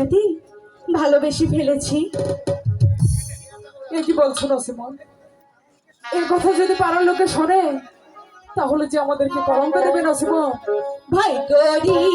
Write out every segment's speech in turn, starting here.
ছেলেটাটি ভালোবেসে ফেলেছি। এই কি বলছো রসিমন এর কথা যদি পাড়ার লোকে শোনে, তাহলে যে আমাদেরকে কলঙ্ক দেবে, নসিমন। ভাই গরি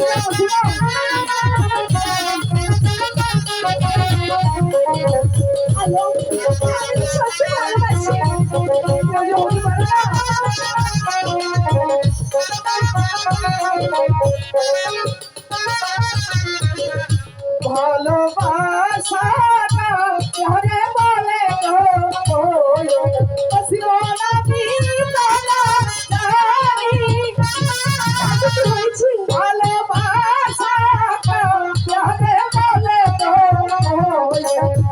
我不要。Hello,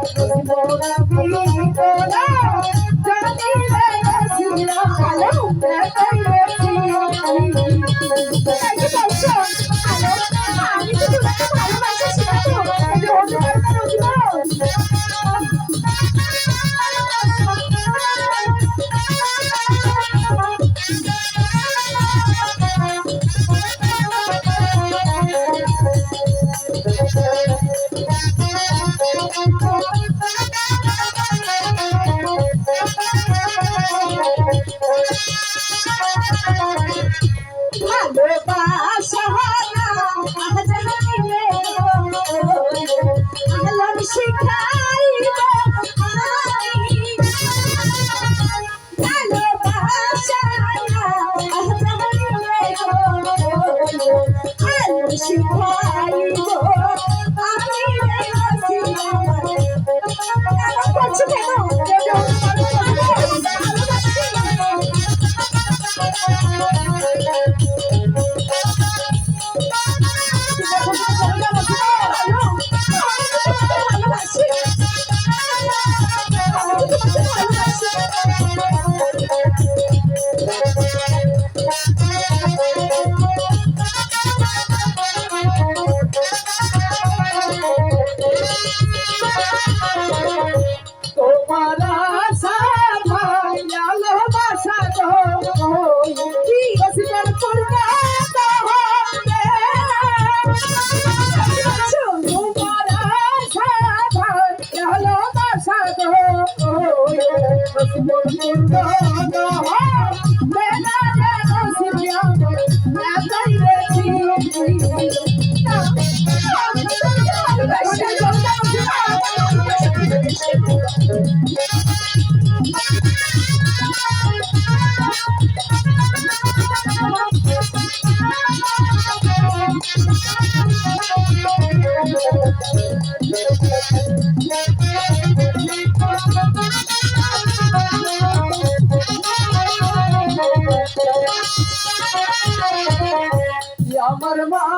আমার মা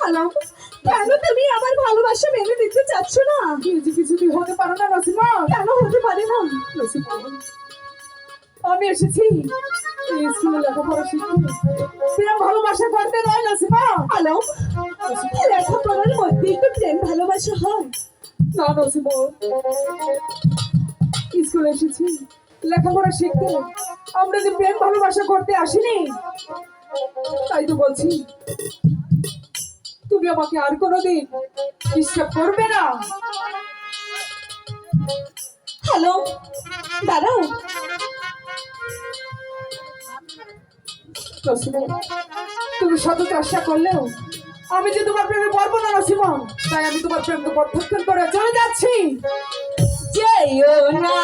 হ্যালো কেন তুমি আমার ভালোবাসা মেনে নিতে চাচ্ছ না? কিছু কিছুতেই হতে পারে না নসিমা। কেন হতে পারে না? নসিমা। আমি এসেছি। স্কুলে লেখাপড়া শিখতে। প্রেম ভালোবাসা করতে নয় নসিমা। হ্যালো লেখাপড়ার মধ্যেই তো প্রেম ভালোবাসা হয়। না নসিমা। স্কুলে এসেছি। লেখাপড়া শিখতে। আমরা যে প্রেম ভালোবাসা করতে আসিনি তাই তো বলছি। তুমি আমাকে আর কোনোদিন ডিস্টার্ব করবে না। হ্যালো দাঁড়াও। তুমি শত চেষ্টা করলেও আমি যে তোমার প্রেমে পারব না নসিমন তাই আমি তোমার প্রেমকে প্রত্যাখ্যান করে চলে যাচ্ছি। যেও না